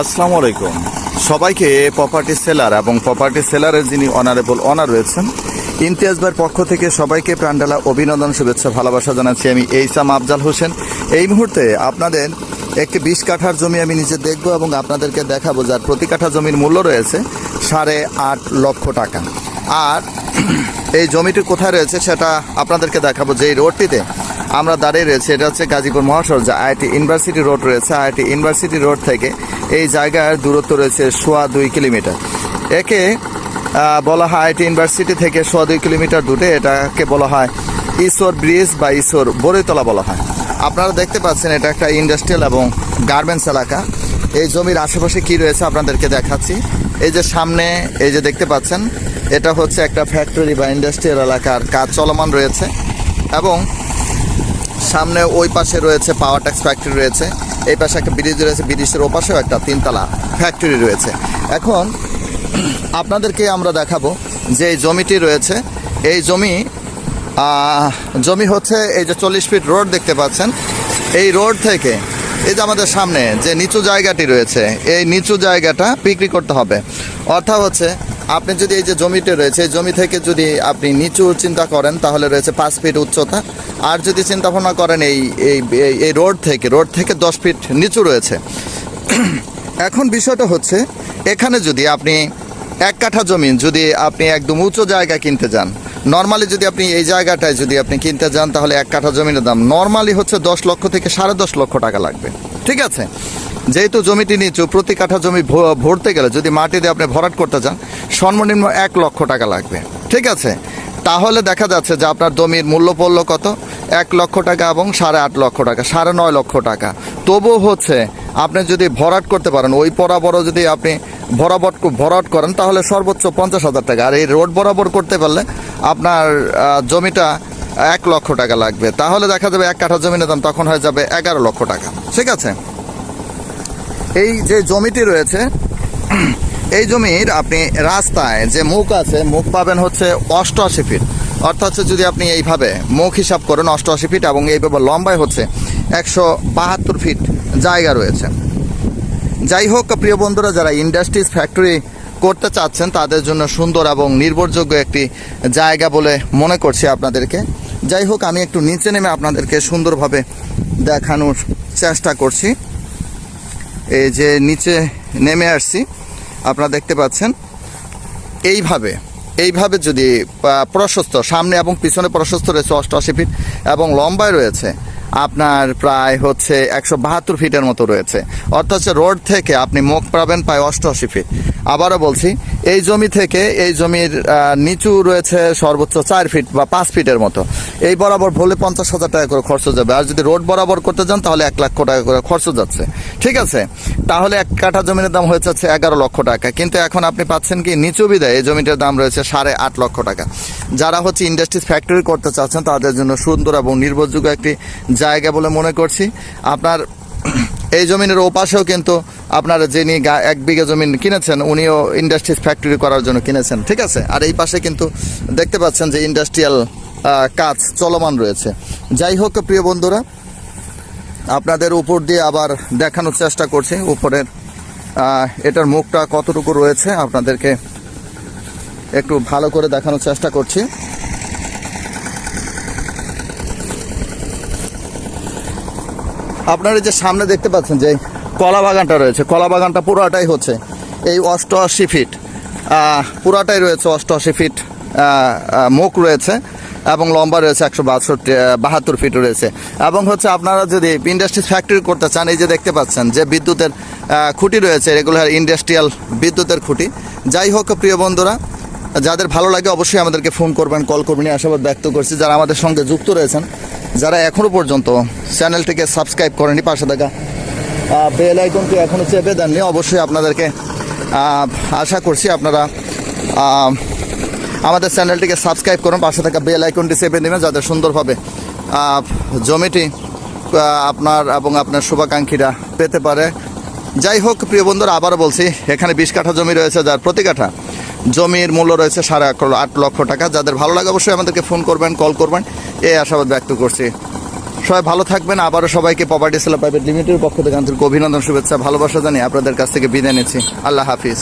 আসসালামু আলাইকুম। সবাইকে প্রপার্টি সেলার এবং প্রপার্টি সেলারের যিনি অনারেবল অনার রয়েছেন, ইমতিয়াজ ভাইয়ের পক্ষ থেকে সবাইকে প্রাণডালা অভিনন্দন, শুভেচ্ছা, ভালোবাসা জানাচ্ছি আমি এইসাম আফজাল হোসেন। এই মুহূর্তে আপনাদের একটি বিশ কাঠার জমি আমি নিজে দেখব এবং আপনাদেরকে দেখাবো, যার প্রতি কাঠা জমির মূল্য রয়েছে সাড়ে আট লক্ষ টাকা। আর এই জমিটি কোথায় রয়েছে সেটা আপনাদেরকে দেখাবো যে রোডটিতে আমরা দাঁড়িয়ে রয়েছি, এটা হচ্ছে গাজীপুর মহাসড়ক, যে আইআইটি ইউনিভার্সিটি রোড রয়েছে। আইআইটি ইউনিভার্সিটি রোড থেকে এই জায়গার দূরত্ব রয়েছে সোয়া দুই কিলোমিটার। একে বলা হয় আইআইটি ইউনিভার্সিটি থেকে সোয়া দুই কিলোমিটার দূরে এটাকে বলা হয় ঈশ্বর ব্রিজ বা ঈশ্বর বড়ইতলা বলা হয়। আপনারা দেখতে পাচ্ছেন এটা একটা ইন্ডাস্ট্রিয়াল এবং গার্মেন্টস এলাকা। এই জমির আশেপাশে কি রয়েছে আপনাদেরকে দেখাচ্ছি। এই যে সামনে, এই যে দেখতে পাচ্ছেন এটা হচ্ছে একটা ফ্যাক্টরি বা ইন্ডাস্ট্রিয়াল এলাকার কাজ চলমান রয়েছে এবং সামনে ওই পাশে রয়েছে পাওয়ার ট্যাক্স ফ্যাক্টরি রয়েছে। এই পাশে একটা ব্রিজ রয়েছে ব্রিজের ওপাশেও একটা তিনতলা ফ্যাক্টরি রয়েছে। এখন আপনাদেরকে আমরা দেখাবো যে এই জমিটি রয়েছে। এই জমি জমি হচ্ছে এই যে চল্লিশ ফিট রোড দেখতে পাচ্ছেন। এই রোড থেকে এই যে আমাদের সামনে যে নিচু জায়গাটি রয়েছে, এই নিচু জায়গাটা বিক্রি করতে হবে। অর্থাৎ হচ্ছে আপনি যদি এই যে জমিটি রয়েছে, এই জমি থেকে যদি আপনি নিচু চিন্তা করেন, তাহলে রয়েছে পাঁচ ফিট উচ্চতা। আর যদি চিন্তা ভাবনা করেন এই এই রোড থেকে রোড থেকে দশ ফিট নিচু রয়েছে। এখন বিষয়টা হচ্ছে, এখানে যদি আপনি এক কাঠা জমি, যদি আপনি একদম উঁচু জায়গা কিনতে যান নর্মালি যদি আপনি এই জায়গাটায় যদি আপনি কিনতে যান, তাহলে এক কাঠা জমির দাম নর্মালি হচ্ছে দশ লক্ষ থেকে সাড়ে দশ লক্ষ টাকা লাগবে। ঠিক আছে? যেহেতু জমিটি নিচু, প্রতি কাঠা জমি ভরতে গেলে, যদি মাটি দিয়ে আপনি ভরাট করতে যান সর্বনিম্ন এক লক্ষ টাকা লাগবে। ঠিক আছে? তাহলে দেখা যাচ্ছে যে আপনার জমির মূল্য পড়ল কত? এক লক্ষ টাকা এবং সাড়ে আট লক্ষ টাকা, সাড়ে নয় লক্ষ টাকা। তবু হচ্ছে, আপনি যদি ভরাট করতে পারেন, ওই বরাবরও যদি আপনি ভরাবট ভরাট করেন, তাহলে সর্বোচ্চ পঞ্চাশ হাজার টাকা। আর এই রোড বরাবর করতে পারলে আপনার জমিটা এক লক্ষ টাকা লাগবে। তাহলে দেখা যাবে এক কাঠা জমির দাম তখন হয়ে যাবে এগারো লক্ষ টাকা। ঠিক আছে? এই যে জমিটি রয়েছে এই জমির আপনি রাস্তায় যে মুখ আছে, মুখ পাবেন হচ্ছে অষ্টআশি ফিট। অর্থাৎ যদি আপনি এইভাবে মুখ হিসাব করেন, অষ্টআশি ফিট এবং এইভাবে লম্বায় হচ্ছে একশো বাহাত্তর ফিট জায়গা রয়েছে। যাই হোক, প্রিয় বন্ধুরা, যারা ইন্ডাস্ট্রিজ ফ্যাক্টরি করতে চাচ্ছেন, তাদের জন্য সুন্দর এবং নির্ভরযোগ্য একটি জায়গা বলে মনে করছি আপনাদেরকে। যাই হোক, আমি একটু নিচে নেমে আপনাদেরকে সুন্দরভাবে দেখানোর চেষ্টা করছি। এই যে নিচে নেমে আসছি। আপনারা দেখতে পাচ্ছেন। এইভাবে এইভাবে যদি প্রশস্ত, সামনে এবং পিছনে প্রশস্ত রয়েছে অষ্টআশি ফিট এবং লম্বায় রয়েছে, আপনার প্রায় হচ্ছে একশো বাহাত্তর ফিটের মতো রয়েছে। অর্থাৎ রোড থেকে আপনি মুখ পাবেন প্রায় অষ্টআশি ফিট আবারও বলছি এই জমি থেকে এই জমির নিচু রয়েছে সর্বোচ্চ চার ফিট বা পাঁচ ফিটের মতো। এই বরাবর ভরলে পঞ্চাশ হাজার টাকা করে খরচ যাবে। আর যদি রোড বরাবর করতে যান, তাহলে এক লক্ষ টাকা করে খরচ যাচ্ছে। ঠিক আছে? তাহলে এক কাঠা জমির দাম হয়ে যাচ্ছে এগারো লক্ষ টাকা। কিন্তু এখন আপনি পাচ্ছেন কি, নিচু বিদায়। এই জমিটার দাম রয়েছে সাড়ে আট লক্ষ টাকা। যারা হচ্ছে ইন্ডাস্ট্রিজ ফ্যাক্টরি করতে চাচ্ছেন, তাদের জন্য সুন্দর এবং নির্ভরযোগ্য একটি জায়গা বলে মনে করছি। আপনার এই জমিনের ওপাশেও কিন্তু আপনার যিনি এক বিঘা জমিন কিনেছেন, উনিও ইন্ডাস্ট্রিজ ফ্যাক্টরি করার জন্য কিনেছেন, ঠিক আছে? আর এই পাশে কিন্তু দেখতে পাচ্ছেন যে ইন্ডাস্ট্রিয়াল কাজ চলমান রয়েছে। যাই হোক, প্রিয় বন্ধুরা, আপনাদের উপর দিয়ে আবার দেখানোর চেষ্টা করছি। উপরের এটার মুখটা কতটুকু রয়েছে, আপনাদেরকে একটু ভালো করে দেখানোর চেষ্টা করছি। আপনারা যে সামনে দেখতে পাচ্ছেন যে কলা বাগানটা রয়েছে। কলা বাগানটা পুরোটাই হচ্ছে এই অষ্টআশি ফিট। পুরাটাই রয়েছে অষ্টআশি ফিট মুখ রয়েছে এবং লম্বা রয়েছে একশো বাষট্টি বাহাত্তর ফিট রয়েছে। এবং হচ্ছে আপনারা যদি ইন্ডাস্ট্রিজ ফ্যাক্টরি করতে চান, এই যে দেখতে পাচ্ছেন যে বিদ্যুতের খুঁটি রয়েছে, রেগুলার ইন্ডাস্ট্রিয়াল বিদ্যুতের খুঁটি। যাই হোক প্রিয় বন্ধুরা, যাদের ভালো লাগে অবশ্যই আমাদেরকে ফোন করবেন, কল করবেন আশাবাদ ব্যক্ত করছি। যারা আমাদের সঙ্গে যুক্ত রয়েছেন, যারা এখনও পর্যন্ত চ্যানেলটিকে সাবস্ক্রাইব করেনি পাশে থাকা বেল আইকনটি এখনও চেপে দেননি, অবশ্যই আপনাদেরকে আশা করছি আপনারা আমাদের চ্যানেলটিকে সাবস্ক্রাইব করুন, পাশে থাকা বেল আইকনটি চেপে নেবেন যাতে সুন্দরভাবে জমিটি আপনার এবং আপনার শুভাকাঙ্ক্ষীরা পেতে পারে। যাই হোক, প্রিয় বন্ধুরা, আবারও বলছি, এখানে বিশ কাঠা জমি রয়েছে, যার প্রতি কাঠা জমির মূল্য রয়েছে সাড়ে আট লক্ষ টাকা। যাদের ভালো লাগে, অবশ্যই আমাদেরকে ফোন করবেন, কল করবেন। এই আশাবাদ ব্যক্ত করছি। সবাই ভালো থাকবেন। আবারও সবাইকে প্রপার্টি সেলার প্রাইভেট লিমিটেডের পক্ষ থেকে আন্তরিক অভিনন্দন, শুভেচ্ছা, ভালোবাসা জানিয়ে আপনাদের কাছ থেকে বিদায় নিচ্ছি। আল্লাহ হাফিজ।